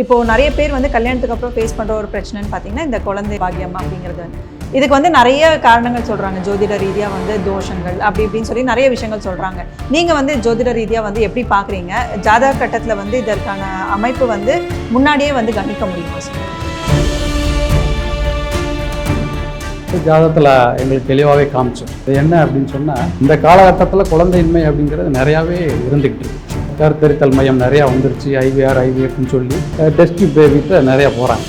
இப்போது நிறைய பேர் வந்து கல்யாணத்துக்கு அப்புறம் ஃபேஸ் பண்ணுற ஒரு பிரச்சனைன்னு பார்த்தீங்கன்னா இந்த குழந்தை பாக்கியம் அப்படிங்கிறது. இதுக்கு வந்து நிறைய காரணங்கள் சொல்கிறாங்க ஜோதிட ரீதியாக வந்து தோஷங்கள் அப்படி இப்படின்னு சொல்லி நிறைய விஷயங்கள் சொல்கிறாங்க நீங்கள் வந்து ஜோதிட ரீதியாக வந்து எப்படி பார்க்குறீங்க ஜாதக கட்டத்தில் வந்து இதற்கான அமைப்பு வந்து முன்னாடியே வந்து கணிக்க முடியுமா சார் ஜாதகத்தில் எங்களுக்கு தெளிவாகவே காமிச்சோம். இது என்ன அப்படின்னு சொன்னால் இந்த காலகட்டத்தில் குழந்தையின்மை அப்படிங்கிறது நிறையாவே இருந்துக்கிட்டு இருக்கு. கருத்தரித்தல் மையம் நிறையா வந்துருச்சு ஐவிஆர் ஐவிஎஃப்னு சொல்லி. டெஸ்ட் பேபிட்டு நிறையா போகிறாங்க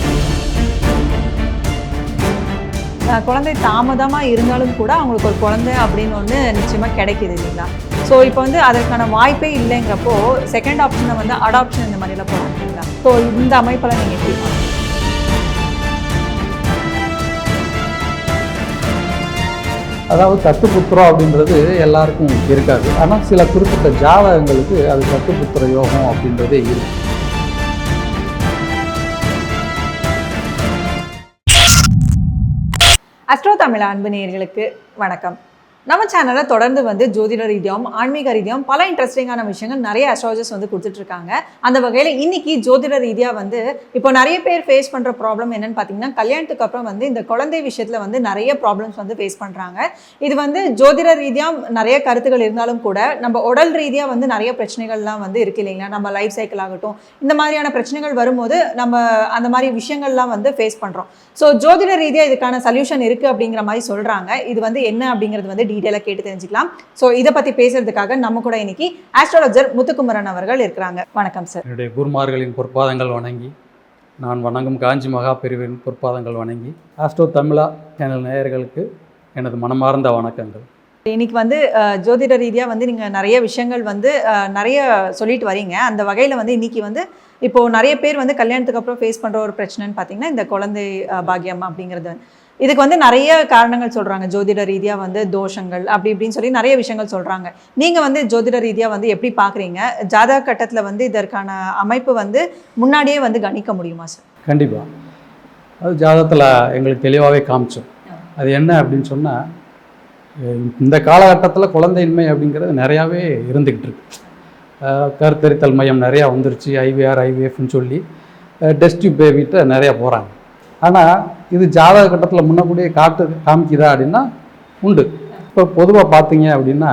குழந்தை தாமதமாக இருந்தாலும் கூட அவங்களுக்கு ஒரு குழந்தை அப்படின்னு ஒன்று நிச்சயமாக கிடைக்கிது இல்லைங்களா? ஸோ இப்போ வந்து அதற்கான வாய்ப்பே இல்லைங்கிறப்போ செகண்ட் ஆப்ஷனை வந்து அடாப்ஷன் இந்த மாதிரிலாம் போகிறாங்க இல்லைங்களா? ஸோ இந்த அமைப்பெல்லாம் நீங்கள் எப்படி அதாவது தத்துப்புத்திரம் அப்படின்றது எல்லாருக்கும் இருக்காது. ஆனால் சில குறிப்பிட்ட ஜாதகங்களுக்கு அது தத்துப்புத்திர யோகம் அப்படின்றதே இருக்கு. அஸ்ட்ரோ தமிழ் அன்பு நேர்களுக்கு வணக்கம். நம்ம சேனலில் தொடர்ந்து வந்து ஜோதிட ரீதியாகவும் ஆன்மீக ரீதியாகவும் பல இன்ட்ரெஸ்டிங்கான விஷயங்கள் நிறைய அஸ்ட்ராலஜர்ஸ் வந்து கொடுத்துட்ருக்காங்க. அந்த வகையில் இன்றைக்கி ஜோதிட ரீதியாக வந்து இப்போ நிறைய பேர் ஃபேஸ் பண்ணுற ப்ராப்ளம் என்னென்னு பார்த்தீங்கன்னா கல்யாணத்துக்கு அப்புறம் வந்து இந்த குழந்தை விஷயத்தில் வந்து நிறைய ப்ராப்ளம்ஸ் வந்து ஃபேஸ் பண்ணுறாங்க இது வந்து ஜோதிட ரீதியாக நிறைய கருத்துக்கள் இருந்தாலும் கூட நம்ம உடல் ரீதியாக வந்து நிறைய பிரச்சனைகள்லாம் வந்து இருக்கு இல்லைங்களா? நம்ம லைஃப் சைக்கிள் ஆகட்டும் இந்த மாதிரியான பிரச்சனைகள் வரும்போது நம்ம அந்த மாதிரி விஷயங்கள்லாம் வந்து ஃபேஸ் பண்ணுறோம் ஸோ ஜோதிட ரீதியாக இதுக்கான சொல்யூஷன் இருக்குது அப்படிங்கிற மாதிரி சொல்கிறாங்க இது வந்து என்ன அப்படிங்கிறது வந்து டீட்டெயிலாக கேட்டு தெரிஞ்சுக்கலாம். ஸோ இதை பற்றி பேசுறதுக்காக நம்ம கூட இன்னைக்கு ஆஸ்ட்ராலஜர் முத்துக்குமரன் அவர்கள் இருக்கிறாங்க. வணக்கம் சார் என்னுடைய குருமார்களின் பொற்பாதங்கள் வணங்கி நான் வணங்கும் காஞ்சி மகா பிரிவின் பொற்பாதங்கள் வணங்கி ஆஸ்ட்ரோ தமிழா சேனல் நேயர்களுக்கு எனது மனமார்ந்த வணக்கங்கள். இன்னைக்கு வந்து ஜோதிட ரீதியாக வந்து நீங்கள் நிறைய விஷயங்கள் வந்து நிறைய சொல்லிட்டு வரீங்க. அந்த வகையில் வந்து இன்னைக்கு வந்து இப்போ நிறைய பேர் வந்து கல்யாணத்துக்கு அப்புறம் ஃபேஸ் பண்ணுற ஒரு பிரச்சனைன்னு பார்த்தீங்கன்னா இந்த குழந்தை பாக்கியம் அப்படிங்கிறது. இதுக்கு வந்து நிறைய காரணங்கள் சொல்கிறாங்க ஜோதிட ரீதியாக வந்து தோஷங்கள் அப்படி இப்படின்னு சொல்லி நிறைய விஷயங்கள் சொல்கிறாங்க நீங்கள் வந்து ஜோதிட ரீதியாக வந்து எப்படி பார்க்குறீங்க ஜாதக கட்டத்தில் வந்து இதற்கான அமைப்பு வந்து முன்னாடியே வந்து கணிக்க முடியுமா சார்? கண்டிப்பாக அது ஜாதகத்தில் எங்களுக்கு தெளிவாகவே காமிச்சோம் அது என்ன அப்படின்னு சொன்னால் இந்த காலகட்டத்தில் குழந்தையின்மை அப்படிங்கிறது நிறையாவே இருந்துக்கிட்டு இருக்கு. கருத்தரித்தல் மையம் நிறையா வந்துருச்சு. ஐவிஆர் ஐவிஎஃப்னு சொல்லி டெஸ்ட் பேபிட்ட நிறையா போகிறாங்க ஆனால் இது ஜாதக கட்டத்தில் முன்னக்கூடியே காட்டு காமிக்குதா அப்படின்னா உண்டு. இப்போ பொதுவாக பார்த்தீங்க அப்படின்னா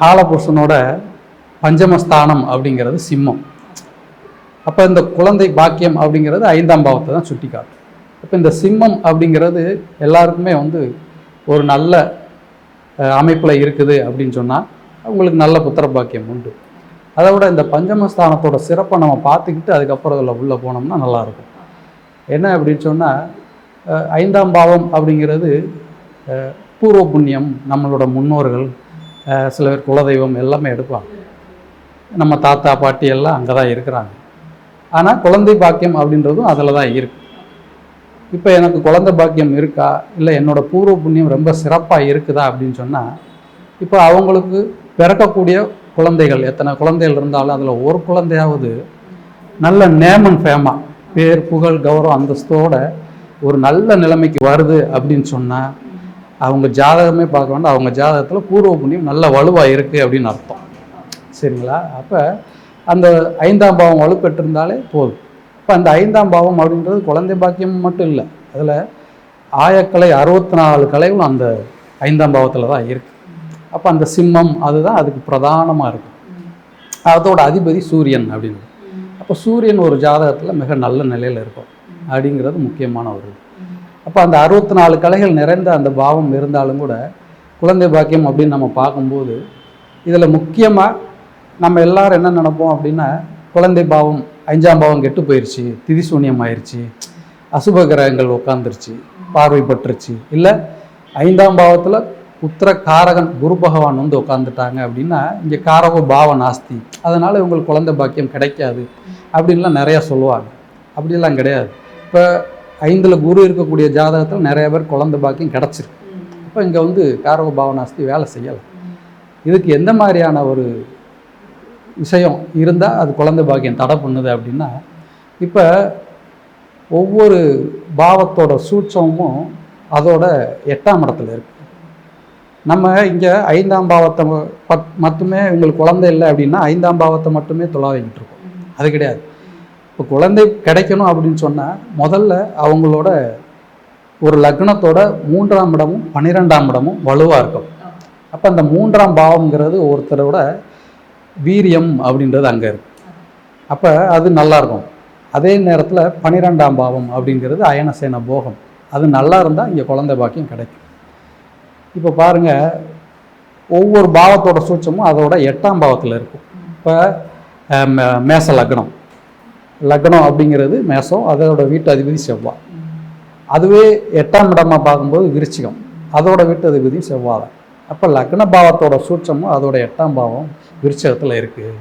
காலபுருஷனோட பஞ்சமஸ்தானம் அப்படிங்கிறது சிம்மம். அப்போ இந்த குழந்தை பாக்கியம் அப்படிங்கிறது ஐந்தாம் பாவத்தை தான் சுட்டி காட்டும் இப்போ இந்த சிம்மம் அப்படிங்கிறது எல்லாருக்குமே வந்து ஒரு நல்ல அமைப்பில் இருக்குது அப்படின்னு சொன்னால் உங்களுக்கு நல்ல புத்திர பாக்கியம் உண்டு. அதை விட இந்த பஞ்சமஸ்தானத்தோட சிறப்பை நம்ம பார்த்துக்கிட்டு அதுக்கப்புறம் அதில் உள்ளே போனோம்னா நல்லாயிருக்கும் என்ன அப்படின்னு சொன்னால் ஐந்தாம் பாவம் அப்படிங்கிறது பூர்வ புண்ணியம் நம்மளோட முன்னோர்கள் சில பேர் குலதெய்வம் எல்லாமே எடுப்பாங்க. நம்ம தாத்தா பாட்டி எல்லாம் அங்கே தான் இருக்கிறாங்க. ஆனால் குழந்தை பாக்கியம் அப்படின்றதும் அதில் தான் இருக்குது இப்போ எனக்கு குழந்தை பாக்கியம் இருக்கா? இல்லை என்னோடய பூர்வ புண்ணியம் ரொம்ப சிறப்பாக இருக்குதா அப்படின்னு சொன்னால் இப்போ அவங்களுக்கு பிறக்கக்கூடிய குழந்தைகள் எத்தனை குழந்தைகள் இருந்தாலும் அதில் ஒரு குழந்தையாவது நல்ல நேமன் ஃபேமா பேர் புகழ் கௌரவம் அந்தஸ்தோடு ஒரு நல்ல நிலைமைக்கு வருது அப்படின்னு சொன்னால் அவங்க ஜாதகமே பார்க்க வேண்டாம். அவங்க ஜாதகத்தில் பூர்வ புண்ணியம் நல்ல வலுவாக இருக்குது அப்படின்னு அர்த்தம். சரிங்களா? அப்போ அந்த ஐந்தாம் பாவம் வலுப்பெற்றிருந்தாலே போதும். இப்போ அந்த ஐந்தாம் பாவம் அப்படின்றது குழந்தை பாக்கியம் மட்டும் இல்லை. அதில் ஆயக்கலை அறுபத்தி நாலு கலைகளும் அந்த ஐந்தாம் பாவத்தில் தான் இருக்குது அப்போ அந்த சிம்மம் அதுதான் அதுக்கு பிரதானமாக இருக்கும். அதோட அதிபதி சூரியன் அப்படின்னு. அப்போ சூரியன் ஒரு ஜாதகத்தில் மிக நல்ல நிலையில் இருக்கும். அப்படிங்கிறது முக்கியமான ஒரு. அப்போ அந்த அறுபத்தி நாலு கலைகள் நிறைந்த அந்த பாவம் இருந்தாலும் கூட குழந்தை பாக்கியம் அப்படின்னு நம்ம பார்க்கும்போது இதில் முக்கியமாக நம்ம எல்லாரும் என்ன நினைப்போம் அப்படின்னா குழந்தை பாவம் அஞ்சாம் பாவம் கெட்டு போயிடுச்சு திதிசூன்யம் ஆயிடுச்சு அசுப கிரகங்கள் உட்காந்துருச்சு பார்வைப்பட்டுருச்சு இல்லை ஐந்தாம் பாவத்தில் புத்திர காரகன் குரு பகவான் வந்து உட்காந்துட்டாங்க அப்படின்னா இங்கே காரக பாவ நாஸ்தி. அதனால் இவங்களுக்கு குழந்தை பாக்கியம் கிடைக்காது. அப்படின்லாம் நிறையா சொல்லுவாங்க. அப்படிலாம் கிடையாது. இப்போ ஐந்தில் குரு இருக்கக்கூடிய ஜாதகத்தில் நிறைய பேர் குழந்த பாக்கியம் கிடச்சிருக்கு. இப்போ இங்கே வந்து காரக பாவ நாஸ்தி வேலை செய்யலை. இதுக்கு எந்த மாதிரியான ஒரு விஷயம் இருந்தால் அது குழந்தை பாக்கியம் தடை பண்ணுது அப்படின்னா இப்போ ஒவ்வொரு பாவத்தோட சூட்சமும் அதோட எட்டாம் இடத்துல இருக்குது நம்ம இங்கே ஐந்தாம் பாவத்தை பத் மட்டுமே உங்களுக்கு குழந்தை இல்லை அப்படின்னா ஐந்தாம் பாவத்தை மட்டுமே துளாவிக்கிட்டு இருக்கோம். அது கிடையாது. இப்போ குழந்தை கிடைக்கணும் அப்படின்னு சொன்னால் முதல்ல அவங்களோட ஒரு லக்னத்தோட மூன்றாம் இடமும் பன்னிரெண்டாம் இடமும் வலுவாக இருக்கும். அப்போ அந்த மூன்றாம் பாவம்ங்கிறது ஒருத்தரோட வீரியம் அப்படின்றது அங்கே இருக்கும் அப்போ அது நல்லா இருக்கும். அதே நேரத்தில் பன்னிரெண்டாம் பாவம் அப்படிங்கிறது அயனசேன போகம். அது நல்லா இருந்தால் இங்கே குழந்தை பாக்கியம் கிடைக்கும். இப்போ பாருங்க ஒவ்வொரு பாவத்தோட சூட்சமும் அதோட எட்டாம் பாவத்தில் இருக்கும். இப்போ மேச லக்னம். லக்னம் அப்படிங்கிறது மேசம் அதோட வீட்டு அதிபதி செவ்வாய். அதுவே எட்டாம் இடமாக பார்க்கும்போது விருச்சிகம். அதோட வீட்டு அதிபதி செவ்வாய் அப்போ லக்ன பாவத்தோட சூட்சமும் அதோட எட்டாம் பாவம் விருச்சகத்தில் இருக்குது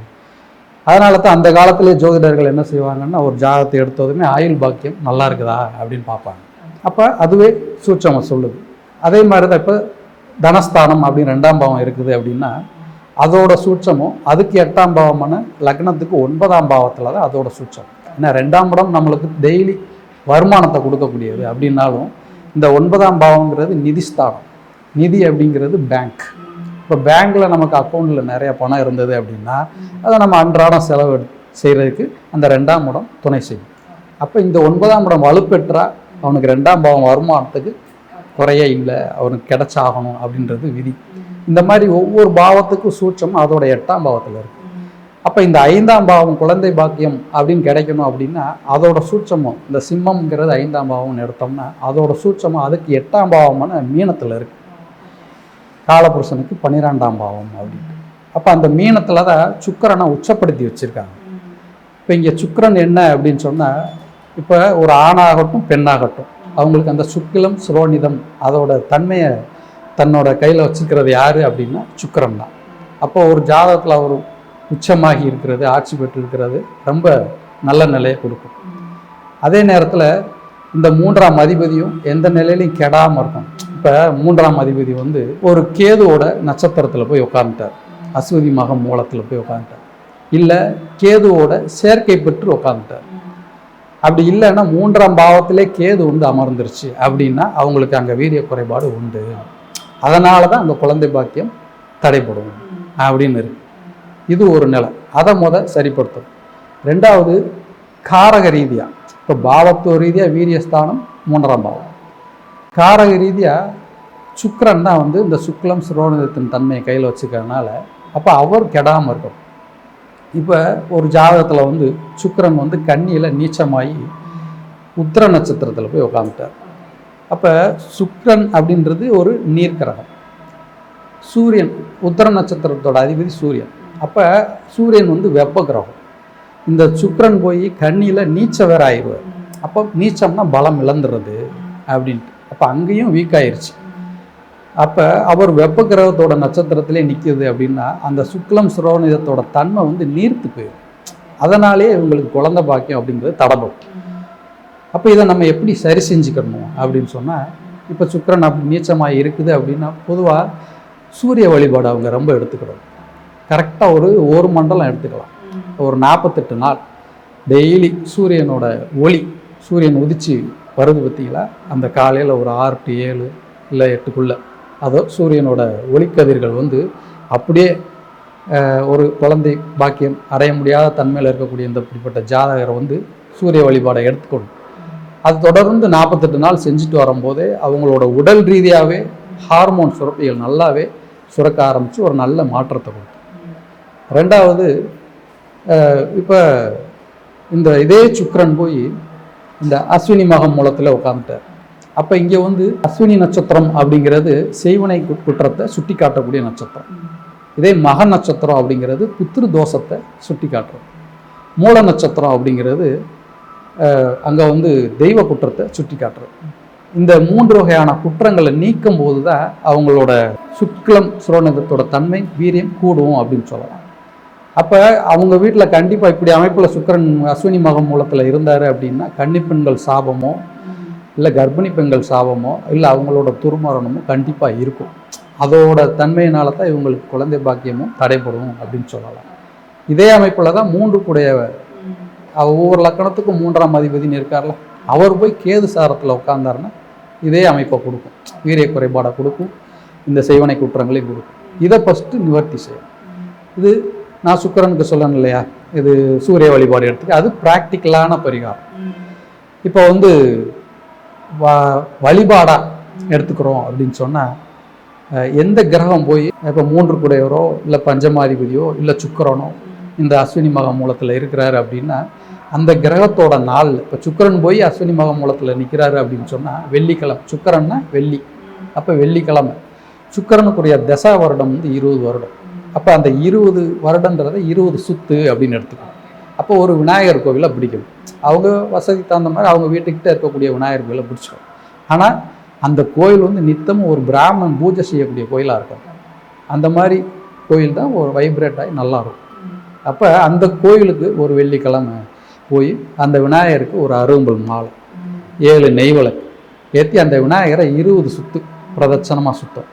அதனால தான் அந்த காலத்திலே ஜோதிடர்கள் என்ன செய்வாங்கன்னா ஒரு ஜாதகத்தை எடுத்ததுமே ஆயுள் பாக்கியம் நல்லா இருக்குதா அப்படின்னு பார்ப்பாங்க. அப்போ அதுவே சூட்சமாக சொல்லுது. அதே மாதிரி தான் இப்போ தனஸ்தானம் அப்படின்னு ரெண்டாம் பாவம் இருக்குது அப்படின்னா அதோட சூட்சமும் அதுக்கு எட்டாம் பாவமான லக்னத்துக்கு ஒன்பதாம் பாவத்தில் தான் அதோட சூட்சம். ஏன்னா ரெண்டாம் இடம் நம்மளுக்கு டெய்லி வருமானத்தை கொடுக்கக்கூடியது அப்படின்னாலும் இந்த ஒன்பதாம் பாவங்கிறது நிதிஸ்தானம் நிதி அப்படிங்கிறது பேங்க் இப்போ பேங்க்கில் நமக்கு அக்கௌண்ட்டில் நிறைய பணம் இருந்தது அப்படின்னா அதை நம்ம அன்றாடம் செலவு செய்கிறதுக்கு அந்த ரெண்டாம் இடம் துணை செய்யும். அப்போ இந்த ஒன்பதாம் இடம் வலுப்பெற்றா அவனுக்கு ரெண்டாம் பாவம் வருமானத்துக்கு குறைய இல்லை அவனுக்கு கிடைச்சாகணும் அப்படின்றது விதி. இந்த மாதிரி ஒவ்வொரு பாவத்துக்கும் சூட்சம் அதோட எட்டாம் பாவத்தில் இருக்கு. அப்போ இந்த ஐந்தாம் பாவம் குழந்தை பாக்கியம் அப்படின்னு கிடைக்கணும் அப்படின்னா அதோட சூட்சமும் இந்த சிம்மம்ங்கிறது ஐந்தாம் பாவம்னு எடுத்தோம்னா அதோட சூட்சமும் அதுக்கு எட்டாம் பாவமான மீனத்தில் இருக்கு. காலபுருஷனுக்கு பன்னிரெண்டாம் பாவம் அப்படின்ட்டு அப்போ அந்த மீனத்தில் தான் சுக்கரனை உச்சப்படுத்தி வச்சுருக்காங்க. இப்போ இங்கே சுக்கரன் என்ன அப்படின்னு சொன்னால் இப்போ ஒரு ஆணாகட்டும் பெண்ணாகட்டும் அவங்களுக்கு அந்த சுக்கிலம் சுரோனிதம் அதோட தன்மையை தன்னோட கையில் வச்சுக்கிறது யார் அப்படின்னா சுக்கிரன் தான். அப்போ ஒரு ஜாதகத்தில் அவர் உச்சமாகி இருக்கிறது ஆட்சி பெற்று இருக்கிறது ரொம்ப நல்ல நிலையை கொடுக்கும். அதே நேரத்தில் இந்த மூன்றாம் அதிபதியும் எந்த நிலையிலையும் கெடாமல் இருக்கும் இப்போ மூன்றாம் அதிபதி வந்து ஒரு கேதுவோட நட்சத்திரத்தில் போய் உட்காந்துட்டார் அஸ்வதி மகம் மூலத்தில் போய் உட்காந்துட்டார் இல்லை கேதுவோட சேர்க்கை பெற்று உட்காந்துட்டார் அப்படி இல்லைன்னா மூன்றாம் பாவத்திலே கேது வந்து அமர்ந்துருச்சு அப்படின்னா அவங்களுக்கு அங்கே வீரிய குறைபாடு உண்டு. அதனால தான் அந்த குழந்தை பாக்கியம் தடைப்படும் அப்படின்னு இருக்கு. இது ஒரு நிலை. அதை முத சரிப்படுத்தும் ரெண்டாவது காரக ரீதியாக இப்போ பாவத்துவ ரீதியாக வீரியஸ்தானம் மூன்றாம் பாவம். காரக ரீதியாக சுக்கரன் தான் வந்து இந்த சுக்லம் சுரோனிதத்தின் தன்மையை கையில் வச்சுக்கிறதுனால அப்போ அவர் கெடாமல் இருக்கும் இப்போ ஒரு ஜாதகத்தில் வந்து சுக்கரன் வந்து கண்ணியில் நீச்சமாகி உத்திர நட்சத்திரத்தில் போய் உட்காந்துட்டார் அப்போ சுக்கிரன் அப்படின்றது ஒரு நீர்க்கிரகம். சூரியன் உத்தர நட்சத்திரத்தோட அதிபதி சூரியன். அப்போ சூரியன் வந்து வெப்ப கிரகம். இந்த சுக்ரன் போய் கண்ணியில் நீச்ச வேற ஆயிடுவார் அப்போ நீச்சம்னா பலம் இழந்துடுறது அப்படின்ட்டு. அப்போ அங்கேயும் வீக் ஆயிடுச்சு அப்போ அவர் வெப்ப கிரகத்தோட நட்சத்திரத்திலே நிற்கிது அப்படின்னா அந்த சுக்லம் சுரோனிதத்தோட தன்மை வந்து நீர்த்து போயிடும் அதனாலே இவங்களுக்கு குழந்தை பாக்கியம் அப்படிங்கிறது தடபடும் அப்போ இதை நம்ம எப்படி சரி செஞ்சுக்கணும் அப்படின்னு சொன்னால் இப்போ சுக்கிரன் அப்படி நீச்சமாக இருக்குது அப்படின்னா பொதுவாக சூரிய வழிபாடு அவங்க ரொம்ப எடுத்துக்கிறோம் கரெக்டாக ஒரு ஒரு மண்டலம் எடுத்துக்கலாம். ஒரு நாற்பத்தெட்டு நாள். டெய்லி சூரியனோட ஒளி சூரியன் உதிச்சு வருது பார்த்தீங்களா அந்த காலையில் ஒரு ஆறு டு ஏழு இல்லை எட்டுக்குள்ளே. அதோ சூரியனோட ஒளிக்கதிர்கள் வந்து அப்படியே ஒரு குழந்தை பாக்கியம் அடைய முடியாத தன்மையில் இருக்கக்கூடிய இந்த இப்படிப்பட்ட ஜாதகரை வந்து சூரிய வழிபாடை எடுத்துக்கணும். அது தொடர்ந்து நாற்பத்தெட்டு நாள் செஞ்சுட்டு வரும்போதே அவங்களோட உடல் ரீதியாகவே ஹார்மோன் சுரப்பிகள் நல்லாவே சுரக்க ஆரம்பித்து ஒரு நல்ல மாற்றத்தை கொடுக்கும். ரெண்டாவது இப்போ இந்த இதே சுக்கரன் போய் இந்த அஸ்வினி மகம் மூலத்தில் உட்காந்துட்டார் அப்போ இங்கே வந்து அஸ்வினி நட்சத்திரம் அப்படிங்கிறது செய்வனை கு- குற்றத்தை சுட்டி காட்டக்கூடிய நட்சத்திரம். இதே மக நட்சத்திரம் அப்படிங்கிறது புத்திரு தோஷத்தை சுட்டி காட்டுறோம் மூல நட்சத்திரம் அப்படிங்கிறது அங்கே வந்து தெய்வ குற்றத்தை சுட்டி காட்டுறது இந்த மூன்று வகையான குற்றங்களை நீக்கும் போது தான் அவங்களோட சுக்லம் சுரோனிதத்தோட தன்மை வீரியம் கூடும் அப்படின்னு சொல்லலாம். அப்போ அவங்க வீட்டில் கண்டிப்பாக இப்படி அமைப்பில் சுக்கிரன் அஸ்வினி மகம் மூலத்தில் இருந்தார் அப்படின்னா கன்னிப்பெண்கள் சாபமோ இல்லை கர்ப்பிணி பெண்கள் சாபமோ இல்லை அவங்களோட துர்மரணமோ கண்டிப்பாக இருக்கும். அதோட தன்மையினால தான் இவங்களுக்கு குழந்தை பாக்கியமும் தடைபடும் அப்படின்னு சொல்லலாம். இதே அமைப்பில் தான் மூன்று கூடைய ஒவ்வொரு லக்கணத்துக்கும் மூன்றாம் அதிபதினு இருக்கார்ல அவர் போய் கேது சாரத்தில் உட்காந்தாருன்னா இதே அமைப்பை கொடுக்கும். வீரிய குறைபாடை கொடுக்கும். இந்த செய்வனை குற்றங்களையும் கொடுக்கும். இதை ஃபஸ்ட்டு நிவர்த்தி செய்யும் இது நான் சுக்கிரனுக்கு சொல்லணும் இல்லையா? இது சூரிய வழிபாடு எடுத்துக்க அது ப்ராக்டிக்கலான பரிகாரம். இப்போ வந்து வ வழிபாடாக எடுத்துக்கிறோம் அப்படின்னு சொன்னால் எந்த கிரகம் போய் இப்போ மூன்று குடையவரோ இல்லை பஞ்சமாதிபதியோ இல்லை சுக்கிரனோ இந்த அஸ்வினி மக மூலத்தில் இருக்கிறாரு அப்படின்னா அந்த கிரகத்தோட நாள் இப்போ சுக்கிரன் போய் அஸ்வினி மக மூலத்தில் நிற்கிறாரு அப்படின்னு சொன்னால் வெள்ளிக்கிழமை சுக்கரன்னா வெள்ளி. அப்போ வெள்ளிக்கிழமை. சுக்கிரனுக்குரிய தசா வருடம் வந்து இருபது வருடம். அப்போ அந்த இருபது வருடன்றதை இருபது சுத்து அப்படின்னு எடுத்துக்கணும். அப்போ ஒரு விநாயகர் கோவிலை பிடிக்கும் அவங்க வசதிக்கு தகுந்த மாதிரி அவங்க வீட்டுக்கிட்ட இருக்கக்கூடிய விநாயகர் கோயிலை பிடிச்சிக்கணும். ஆனால் அந்த கோயில் வந்து நித்தமும் ஒரு பிராமணன் பூஜை செய்யக்கூடிய கோயிலாக இருக்கும் அந்த மாதிரி கோயில் தான் ஒரு வைப்ரேட் ஆகி நல்லா இருக்கும். அப்போ அந்த கோயிலுக்கு ஒரு வெள்ளிக்கிழமை போய் அந்த விநாயகருக்கு ஒரு அரும்பல் மாலை ஏழு நெய்விளக்கு. ஏற்றி அந்த விநாயகரை இருபது சுத்து பிரதட்சணமாக சுத்தம்.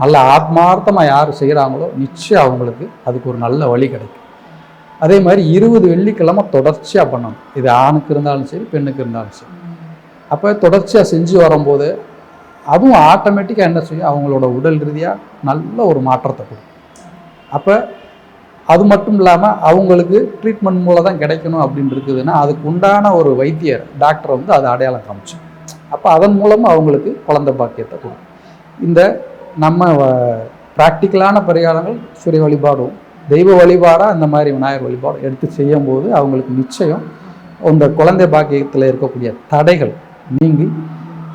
நல்ல ஆத்மார்த்தமாக யார் செய்கிறாங்களோ நிச்சயம் அவங்களுக்கு அதுக்கு ஒரு நல்ல வழி கிடைக்கும். அதே மாதிரி இருபது வெள்ளிக்கிழமை தொடர்ச்சியாக பண்ணணும். இது ஆணுக்கு இருந்தாலும் சரி பெண்ணுக்கு இருந்தாலும் சரி. அப்போ தொடர்ச்சியாக செஞ்சு வரும்போது அதுவும் ஆட்டோமேட்டிக்காக என்ன செய்யும்? அவங்களோட உடல் ரீதியாக நல்ல ஒரு மாற்றத்தை கொடுக்கும். அப்போ அது மட்டும் இல்லாமல் அவங்களுக்கு ட்ரீட்மெண்ட் மூலம் தான் கிடைக்கணும் அப்படின்னு இருக்குதுன்னா அதுக்கு உண்டான ஒரு வைத்தியர் டாக்டரை வந்து அதை அடையாளம் காமிச்சோம் அப்போ அதன் மூலமாக அவங்களுக்கு குழந்தை பாக்கியத்தை கொடுக்கும் இந்த நம்ம ப்ராக்டிக்கலான பரிகாரங்கள் சூரிய வழிபாடும் தெய்வ வழிபாடாக இந்த மாதிரி விநாயகர் வழிபாடு எடுத்து செய்யும்போது அவங்களுக்கு நிச்சயம் அந்த குழந்தை பாக்கியத்தில் இருக்கக்கூடிய தடைகள் நீங்கி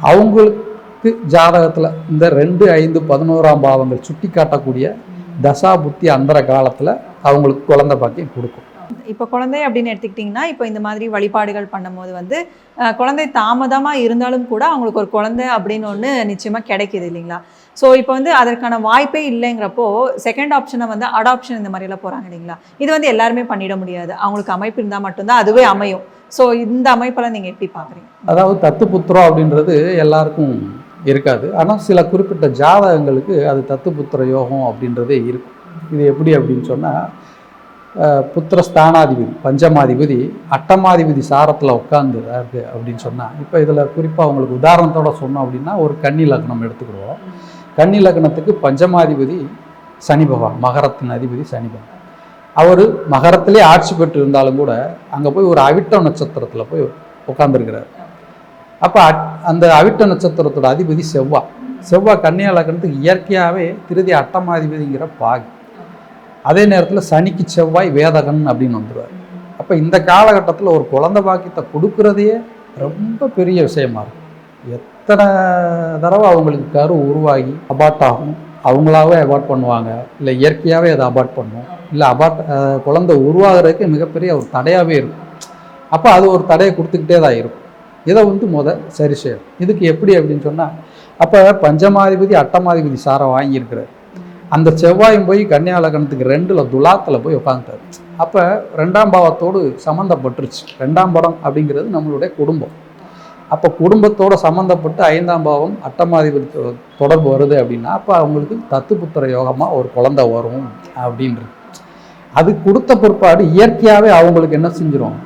அவங்களுக்கு ஜாதகத்தில் இந்த ரெண்டு ஐந்து பதினோராம் பாவங்கள் சுட்டி காட்டக்கூடிய தசா புத்தி அந்தர காலத்தில் அவங்களுக்கு குழந்தை பாக்கியம் கொடுக்கும். இப்போ குழந்தை அப்படின்னு எடுத்துக்கிட்டிங்கன்னா இப்போ இந்த மாதிரி வழிபாடுகள் பண்ணும்போது வந்து குழந்தை தாமதமாக இருந்தாலும் கூட அவங்களுக்கு ஒரு குழந்தை அப்படின்னு ஒன்று நிச்சயமாக கிடைக்குது இல்லைங்களா? ஸோ இப்போ வந்து அதற்கான வாய்ப்பே இல்லைங்கிறப்போ செகண்ட் ஆப்ஷனை வந்து அடாப்ஷன் இந்த மாதிரியெல்லாம் போகிறாங்க இல்லைங்களா? இது வந்து எல்லாருமே பண்ணிட முடியாது. அவங்களுக்கு அமைப்பு இருந்தால் மட்டும்தான் அதுவே அமையும். ஸோ இந்த அமைப்பெல்லாம் நீங்கள் எப்படி பார்க்குறீங்க அதாவது தத்து புத்திரம் அப்படின்றது எல்லாருக்கும் இருக்காது. ஆனால் சில குறிப்பிட்ட ஜாதகங்களுக்கு அது தத்து புத்திர யோகம் அப்படின்றதே இருக்கும். இது எப்படி அப்படின்னு சொன்னால் புத்திர ஸ்தானாதிபதி பஞ்சமாதிபதி அட்டமாதிபதி சாரத்தில் உட்காந்துறாரு அப்படின்னு சொன்னால் இப்போ இதில் குறிப்பாக உங்களுக்கு உதாரணத்தோட சொன்னோம் அப்படின்னா ஒரு கன்னி லக்னம் எடுத்துக்கிடுவோம் கன்னி லக்னத்துக்கு பஞ்சமாதிபதி சனி பகவான் மகரத்தின் அதிபதி சனி பகவான். அவர் மகரத்திலே ஆட்சி பெற்று இருந்தாலும் கூட அங்கே போய் ஒரு அவிட்ட நட்சத்திரத்தில் போய் உட்காந்துருக்கிறார் அப்போ அந்த அவிட்ட நட்சத்திரத்தோட அதிபதி செவ்வாய் செவ்வாய் கன்னியா லக்னத்துக்கு இயற்கையாகவே திருதி அட்டமாதிபதிங்கிற பாகி. அதே நேரத்தில் சனிக்கு செவ்வாய் வேதகன் அப்படின்னு வந்துடுவார் அப்போ இந்த காலகட்டத்தில் ஒரு குழந்த பாக்கியத்தை கொடுக்குறதையே ரொம்ப பெரிய விஷயமா இருக்கும் எத்தனை தடவை அவங்களுக்கு கரு உருவாகி அபார்ட் ஆகும். அவங்களாவே அபார்ட் பண்ணுவாங்க. இல்லை இயற்கையாகவே அதை அபார்ட் பண்ணும். இல்லை அபார்ட் குழந்தை உருவாகிறதுக்கு மிகப்பெரிய ஒரு தடையாகவே இருக்கும். அப்போ அது ஒரு தடையை கொடுத்துக்கிட்டே தான் இருக்கும். இதை வந்து முத சரி செய்யும் இதுக்கு எப்படி அப்படின்னு சொன்னால் அப்போ பஞ்சமாதிபதி அட்டமாதிபதி சாரை வாங்கியிருக்கிறார். அந்த செவ்வாயும் போய் கன்னியா லக்னத்துக்கு ரெண்டில் துலாத்தில் போய் உட்காந்துட்டார் அப்போ ரெண்டாம் பாவத்தோடு சம்மந்தப்பட்டுருச்சு ரெண்டாம் படம் அப்படிங்கிறது நம்மளுடைய குடும்பம். அப்போ குடும்பத்தோட சம்மந்தப்பட்டு ஐந்தாம் பாவம் அட்டமாதிபதி தொடர்பு வருது அப்படின்னா அப்போ அவங்களுக்கு தத்துப்புத்திர யோகமாக ஒரு குழந்தை வரும் அப்படின்றது. அது கொடுத்த பிற்பாடு இயற்கையாகவே அவங்களுக்கு என்ன செஞ்சிரும்?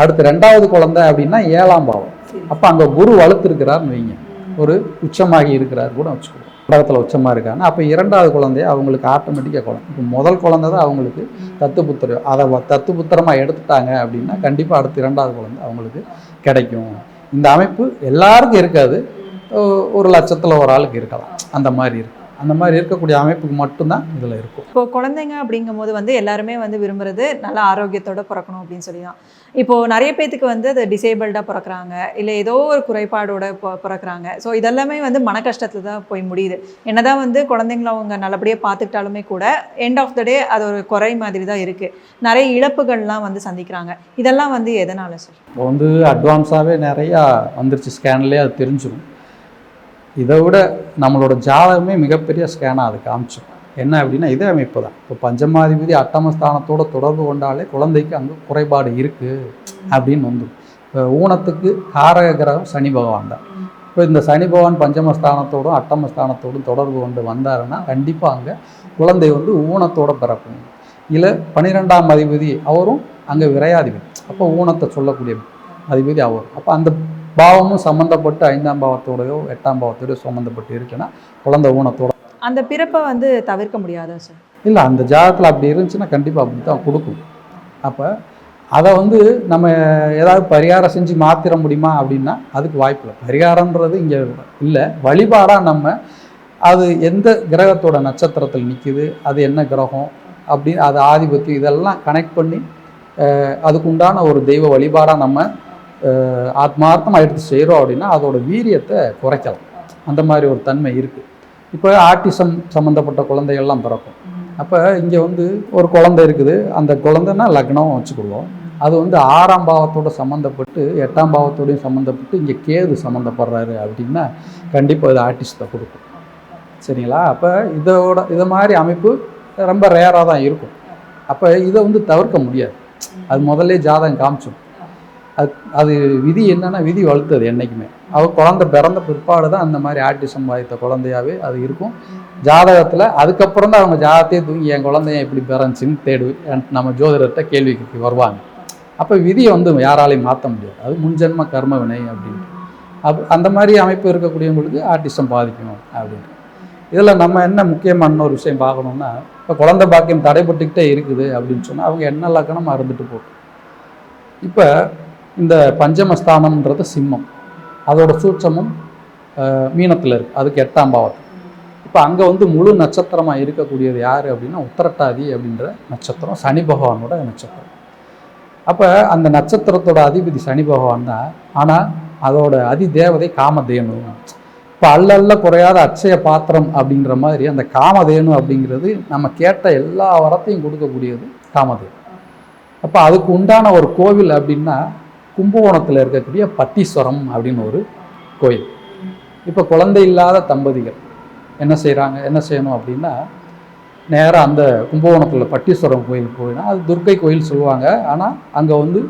அடுத்து ரெண்டாவது குழந்தை அப்படின்னா ஏழாம் பாவம். அப்போ அங்கே குரு வளர்த்துருக்கிறார்னு வைங்க. ஒரு உச்சமாகி இருக்கிறார் கூட வச்சுக்கோங்க. இடத்துல உச்சமாக இருக்காங்க. அப்போ இரண்டாவது குழந்தைய அவங்களுக்கு ஆட்டோமேட்டிக்காக குழந்தை. இப்போ முதல் குழந்தை தான் அவங்களுக்கு தத்துப்புத்திரம் அதை தத்து புத்திரமாக எடுத்துட்டாங்க அப்படின்னா கண்டிப்பாக அடுத்து இரண்டாவது குழந்தை அவங்களுக்கு கிடைக்கும். இந்த அமைப்பு எல்லாருக்கும் இருக்காது. ஒரு லட்சத்தில் ஒரு ஆளுக்கு இருக்கலாம். அந்த மாதிரி இருக்கும் அந்த மாதிரி இருக்கக்கூடிய அமைப்புக்கு மட்டும்தான் இதில் இருக்கும். இப்போ குழந்தைங்க அப்படிங்கும்போது வந்து எல்லாருமே வந்து விரும்புறது நல்ல ஆரோக்கியத்தோட பிறக்கணும் அப்படின்னு சொல்லி தான் இப்போது நிறைய பேத்துக்கு வந்து அது டிசேபிள்டாக பிறக்கிறாங்க இல்லை ஏதோ ஒரு குறைபாடோட பிறக்கிறாங்க. ஸோ இதெல்லாமே வந்து மன கஷ்டத்தில் தான் போய் முடியுது. என்னதான் வந்து குழந்தைங்கள அவங்க நல்லபடியாக பார்த்துக்கிட்டாலுமே கூட எண்ட் ஆஃப் த டே அது ஒரு குறை மாதிரி தான் இருக்குது நிறைய இழப்புகள்லாம் வந்து சந்திக்கிறாங்க. இதெல்லாம் வந்து எதனால சார்? இப்போ வந்து அட்வான்ஸாகவே நிறையா வந்துருச்சு. ஸ்கேன்லேயே அது தெரிஞ்சிடும் இதை விட நம்மளோட ஜாதகமே மிகப்பெரிய ஸ்கேனாக அது காமிச்சிடும் என்ன அப்படின்னா இதே அமைப்பு தான். இப்போ பஞ்சமாதிபதி அட்டமஸ்தானத்தோட தொடர்பு கொண்டாலே குழந்தைக்கு அங்கே குறைபாடு இருக்குது அப்படின்னு வந்துடும் இப்போ ஊனத்துக்கு காரக கிரகம் சனி பகவான் தான். இப்போ இந்த சனி பகவான் பஞ்சமஸ்தானத்தோடும் அட்டமஸ்தானத்தோடும் தொடர்பு கொண்டு வந்தாருன்னா கண்டிப்பாக அங்கே குழந்தை வந்து ஊனத்தோட பிறக்கும். இல்லை பன்னிரெண்டாம் அதிபதி அவரும் அங்கே விரையாதிபதி. அப்போ ஊனத்தை சொல்லக்கூடிய அதிபதி அவர். அப்போ அந்த பாவமும் சம்மந்தப்பட்டு ஐந்தாம் பாவத்தோடயோ எட்டாம் பாவத்தோடயோ சம்மந்தப்பட்டு இருக்குன்னா குழந்தை ஊனத்தோட அந்த பிறப்பை வந்து தவிர்க்க முடியாதா சார் இல்லை அந்த ஜாதகத்தில் அப்படி இருந்துச்சுன்னா கண்டிப்பாக அப்படி தான் கொடுக்கும். அப்போ அதை வந்து நம்ம ஏதாவது பரிகாரம் செஞ்சு மாற்றிட முடியுமா அப்படின்னா அதுக்கு வாய்ப்பு இல்லை. பரிகாரம்ன்றது இங்கே இல்லை. வழிபாடாக நம்ம அது எந்த கிரகத்தோட நட்சத்திரத்தில் நிற்கிது அது என்ன கிரகம் அப்படின்னு அது ஆதிபத்தியம் இதெல்லாம் கனெக்ட் பண்ணி அதுக்குண்டான அதுக்கு உண்டான ஒரு தெய்வ வழிபாடாக நம்ம ஆத்மார்த்தமாக எடுத்து செய்கிறோம் அப்படின்னா அதோட வீரியத்தை குறைக்கலாம். அந்த மாதிரி ஒரு தன்மை இருக்குது இப்போ ஆட்டிசம் சம்மந்தப்பட்ட குழந்தைகள்லாம் பிறக்கும். அப்போ இங்கே வந்து ஒரு குழந்தை இருக்குது. அந்த குழந்தைன்னா லக்னம் வச்சுக்கிடுவோம் அது வந்து ஆறாம் பாவத்தோட சம்மந்தப்பட்டு எட்டாம் பாவத்தோடையும் சம்மந்தப்பட்டு இங்கே கேது சம்மந்தப்படுறாரு அப்படின்னா கண்டிப்பாக இது ஆர்டிஸ்ட்டை கொடுக்கும். சரிங்களா? அப்போ இதோட இதை மாதிரி அமைப்பு ரொம்ப ரேராக தான் இருக்கும். அப்போ இதை வந்து தவிர்க்க முடியாது. அது முதல்ல ஜாதகம் காமிச்சோம் அது அது விதி என்னன்னா விதி வளர்த்தது என்றைக்குமே அவள் குழந்தை பிறந்த பிற்பாடு தான் அந்த மாதிரி ஆட்டிசம் வாய்த்த குழந்தையாவே அது இருக்கும். ஜாதகத்தில் அதுக்கப்புறம் தான் அவங்க ஜாதகத்தையே தூங்கி என் குழந்தைய எப்படி பிறந்துச்சுன்னு தேடு. நம்ம ஜோதிடர்கிட்ட கேள்விக்கு வருவாங்க. அப்போ விதியை வந்து யாராலையும் மாற்ற முடியாது. அது முன்ஜென்ம கர்ம வினை அப்படின்ட்டு. அப் அந்த மாதிரி அமைப்பு இருக்கக்கூடியவங்களுக்கு ஆர்டிசம் பாதிக்கும் அப்படின்ட்டு இதில் நம்ம என்ன முக்கியமான ஒரு விஷயம் பார்க்கணும்னா இப்போ குழந்தை பாக்கியம் தடைப்பட்டுக்கிட்டே இருக்குது அப்படின்னு சொன்னால் அவங்க என்ன லக்கணமாக இருந்துட்டு போகும்? இப்போ இந்த பஞ்சமஸ்தானம்ன்றது சிம்மம். அதோட சூட்சமும் மீனத்தில் இருக்குது அதுக்கு எட்டாம் பாவத்தில் இப்போ அங்கே வந்து முழு நட்சத்திரமாக இருக்கக்கூடியது யார் அப்படின்னா உத்தரட்டாதி அப்படின்ற நட்சத்திரம் சனி பகவானோட நட்சத்திரம். அப்போ அந்த நட்சத்திரத்தோட அதிபதி சனி பகவான் தான். ஆனால் அதோட அதி தேவதை காமதேனு. இப்போ அல்லல்ல குறையாத அச்சய பாத்திரம் அப்படின்ற மாதிரி அந்த காமதேனு அப்படிங்கிறது நம்ம கேட்ட எல்லா வரத்தையும் கொடுக்கக்கூடியது காமதேனு. அப்போ அதுக்கு உண்டான ஒரு கோவில் அப்படின்னா கும்பகோணத்தில் இருக்கக்கூடிய பட்டீஸ்வரம் அப்படின்னு ஒரு கோயில். இப்போ குழந்தை இல்லாத தம்பதிகள் என்ன செய்கிறாங்க என்ன செய்யணும் அப்படின்னா நேராக அந்த கும்பகோணத்தில் பட்டீஸ்வரம் கோயில் போயினா அது துர்க்கை கோயில் சொல்லுவாங்க. ஆனால் அங்கே வந்து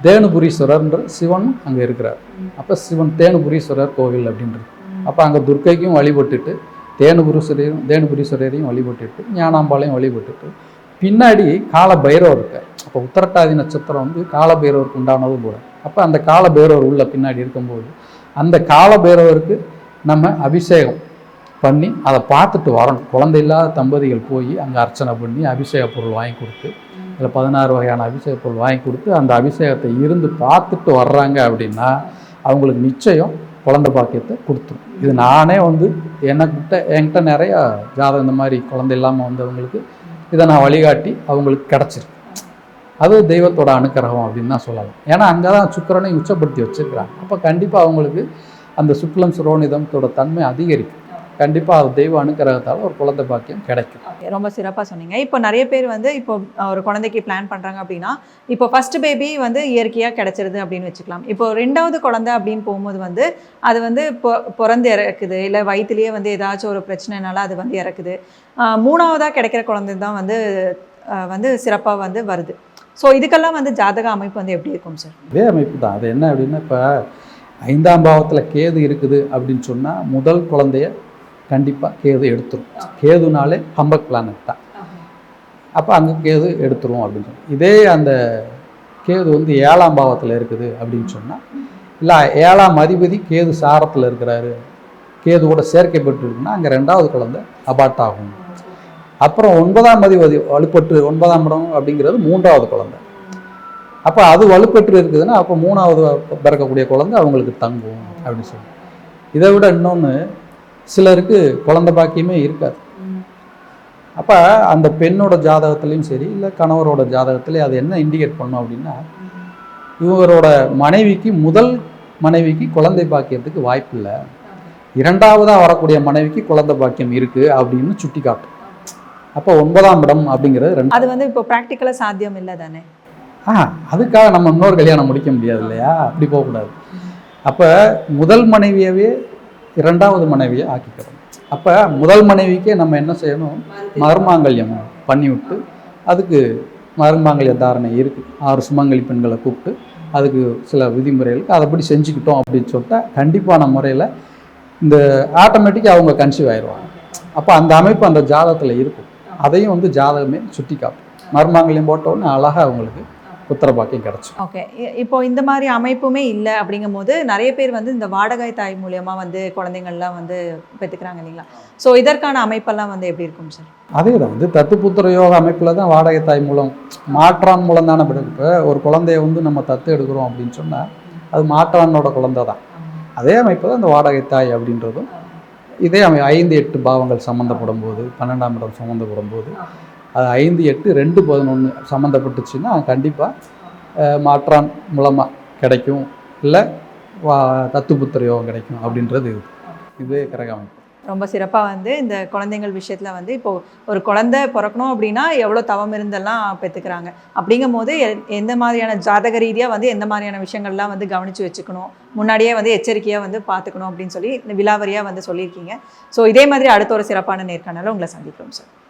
தேனுபுரீஸ்வரர்ன்ற சிவன் அங்கே இருக்கிறார். அப்போ சிவன் தேனுபுரீஸ்வரர் கோவில் அப்படின்றது. அப்போ அங்கே துர்க்கைக்கும் வழிபட்டுட்டு தேனுபுரீஸ்வரையும் தேனுபுரீஸ்வரரையும் வழிபட்டுட்டு ஞானாம்பாளையும் வழிபட்டுட்டு பின்னாடி கால பைரவர் இருக்கார். அப்போ உத்தரட்டாதி நட்சத்திரம் வந்து கால பைரவருக்கு உண்டானதும் கூட. அப்போ அந்த கால பைரவர் உள்ள பின்னாடி இருக்கும்போது அந்த கால பைரவருக்கு நம்ம அபிஷேகம் பண்ணி அதை பார்த்துட்டு வரணும். குழந்தை இல்லாத தம்பதிகள் போய் அங்கே அர்ச்சனை பண்ணி அபிஷேக பொருள் வாங்கி கொடுத்து அதில் பதினாறு வகையான அபிஷேக பொருள் வாங்கி கொடுத்து அந்த அபிஷேகத்தை இருந்து பார்த்துட்டு வர்றாங்க அப்படின்னா அவங்களுக்கு நிச்சயம் குழந்தை பாக்கியத்தை கொடுத்துரும். இது நானே வந்து எனக்கிட்ட என்கிட்ட நிறையா ஜாதகம் இந்த மாதிரி குழந்தை இல்லாமல் வந்தவங்களுக்கு இதை நான் வழிகாட்டி அவங்களுக்கு கிடச்சிருக்கு. அது தெய்வத்தோட அனுக்கிரகம் அப்படின்னு தான் சொல்லலாம். ஏன்னா அங்கே தான் சுக்கிரனை உச்சப்படுத்தி வச்சுருக்கிறாங்க. அப்போ கண்டிப்பாக அவங்களுக்கு அந்த சுக்லம் சுரோனிதத்தோட தன்மை அதிகரிக்கும். கண்டிப்பாக அது தெய்வ அனுக்கிரகத்தால் ஒரு குழந்தை பாக்கியம் கிடைக்கும். ரொம்ப சிறப்பாக சொன்னீங்க. இப்போ நிறைய பேர் வந்து இப்போ ஒரு குழந்தைக்கு பிளான் பண்ணுறாங்க அப்படின்னா இப்போ ஃபர்ஸ்ட் பேபி வந்து இயற்கையாக கிடைச்சிருது அப்படின்னு வச்சுக்கலாம். இப்போ ரெண்டாவது குழந்தை அப்படின்னு போகும்போது வந்து அது வந்து பொ- பிறந்து இறக்குது. இல்லை வயிற்றுலேயே வந்து ஏதாச்சும் ஒரு பிரச்சனைனால அது வந்து இறக்குது. அஹ், மூணாவதா கிடைக்கிற குழந்தை தான் வந்து வந்து சிறப்பாக வந்து வருது. ஸோ இதுக்கெல்லாம் வந்து ஜாதக அமைப்பு வந்து எப்படி இருக்கும் சார் இதே அமைப்பு தான். அது என்ன அப்படின்னா இப்போ ஐந்தாம் பாவத்தில் கேது இருக்குது அப்படின்னு சொன்னால் முதல் குழந்தைய கண்டிப்பாக கேது எடுத்துரும். கேதுனாலே ஹம்பக் பிளானட் தான். அப்போ அங்கே கேது எடுத்துரும் அப்படின்னு சொல்லி இதே அந்த கேது வந்து ஏழாம் பாவத்தில் இருக்குது அப்படின்னு சொன்னால் இல்லை ஏழாம் அதிபதி கேது சாரத்தில் இருக்கிறாரு கேது கூட இருக்குன்னா அங்கே ரெண்டாவது குழந்தை அபார்ட் ஆகும். அப்புறம் ஒன்பதாம் அதிபதி வலுப்பட்டு ஒன்பதாம் இடம் அப்படிங்கிறது மூன்றாவது குழந்தை. அப்போ அது வலுப்பெற்று இருக்குதுன்னா அப்போ மூணாவது பிறக்கக்கூடிய குழந்தை அவங்களுக்கு தங்கும் அப்படின்னு சொல்லி. இதை விட இன்னொன்று சிலருக்கு குழந்தை பாக்கியமே இருக்காது. அப்போ அந்த பெண்ணோட ஜாதகத்துலேயும் சரி இல்லை கணவரோட ஜாதகத்துலேயும் அது என்ன இண்டிகேட் பண்ணும் அப்படின்னா இவரோட மனைவிக்கு முதல் மனைவிக்கு குழந்தை பாக்கியத்துக்கு வாய்ப்பு இல்லை. இரண்டாவதாக வரக்கூடிய மனைவிக்கு குழந்தை பாக்கியம் இருக்குது அப்படின்னு சுட்டி காட்டும் அப்போ ஒன்பதாம் இடம் அப்படிங்கிறது ரெண்டு அது வந்து இப்போ ப்ராக்டிக்கலாக சாத்தியம் இல்லை தானே? ஆ அதுக்காக நம்ம இன்னொரு கல்யாணம் முடிக்க முடியாது இல்லையா? அப்படி போகக்கூடாது. அப்போ முதல் மனைவியவே இரண்டாவது மனைவியை ஆக்கிக்கிறோம். அப்போ முதல் மனைவிக்கே நம்ம என்ன செய்யணும்? மர்மாங்கல்யம் பண்ணிவிட்டு அதுக்கு மர்மாங்கல்ய தாரணை இருக்குது ஆறு சுமங்கலி பெண்களை கூப்பிட்டு அதுக்கு சில விதிமுறைகளுக்கு அதைப்படி செஞ்சுக்கிட்டோம் அப்படின்னு சொல்லிட்டா கண்டிப்பான முறையில் இந்த ஆட்டோமேட்டிக்காக அவங்க கன்சீவ் ஆயிடுவாங்க. அப்போ அந்த அமைப்பு அந்த ஜாதகத்தில் இருக்கும். அதையும் வந்து ஜாதகமே சுட்டி காட்டும் மர்மாங்கல்யம் போட்டோன்னு அழகாக அவங்களுக்கு புத்திர பாக்கியம் கிடச்சிடும் ஓகே இப்போ இந்த மாதிரி அமைப்புமே இல்லை அப்படிங்கும் போது நிறைய பேர் வந்து இந்த வாடகை தாய் மூலியமா வந்து குழந்தைங்கள்லாம் வந்து பெற்றுக்கிறாங்க இல்லைங்களா? ஸோ இதற்கான அமைப்பெல்லாம் வந்து எப்படி இருக்கும் சார் அதே தான் வந்து தத்து புத்திர யோக அமைப்பில் தான் வாடகை தாய் மூலம் மாற்றான் மூலம் தானே இப்போ ஒரு குழந்தைய வந்து நம்ம தத்து எடுக்கிறோம் அப்படின்னு சொன்னால் அது மாற்றானோட குழந்தை தான் அதே அமைப்பு தான் இந்த வாடகை தாய் அப்படின்றதும். இதே அமை ஐந்து எட்டு பாவங்கள் சம்மந்தப்படும் போது பன்னெண்டாம் இடம் சம்மந்தப்படும் போது அது ஐந்து எட்டு ரெண்டு பதினொன்று சம்மந்தப்பட்டுச்சுன்னா கண்டிப்பாக மாற்றான் மூலமாக கிடைக்கும். இல்லை வா தத்துப்புத்திர யோகம் கிடைக்கும் அப்படின்றது இது. இது கிரகமைப்பு. ரொம்ப சிறப்பாக வந்து இந்த குழந்தைங்கள் விஷயத்தில் வந்து இப்போ ஒரு குழந்தை பிறக்கணும் அப்படின்னா எவ்வளோ தவம் இருந்தெல்லாம் பெற்றுக்கிறாங்க அப்படிங்கும் போது எ- எந்த மாதிரியான ஜாதக ரீதியாக வந்து எந்த மாதிரியான விஷயங்கள்லாம் வந்து கவனித்து வச்சுக்கணும். முன்னாடியே வந்து எச்சரிக்கையாக வந்து பார்த்துக்கணும் அப்படின்னு சொல்லி இந்த விலாவரியாக வந்து சொல்லியிருக்கீங்க. ஸோ இதே மாதிரி அடுத்த ஒரு சிறப்பான நேர்காணலை உங்களை சந்திக்கிறோம் சார்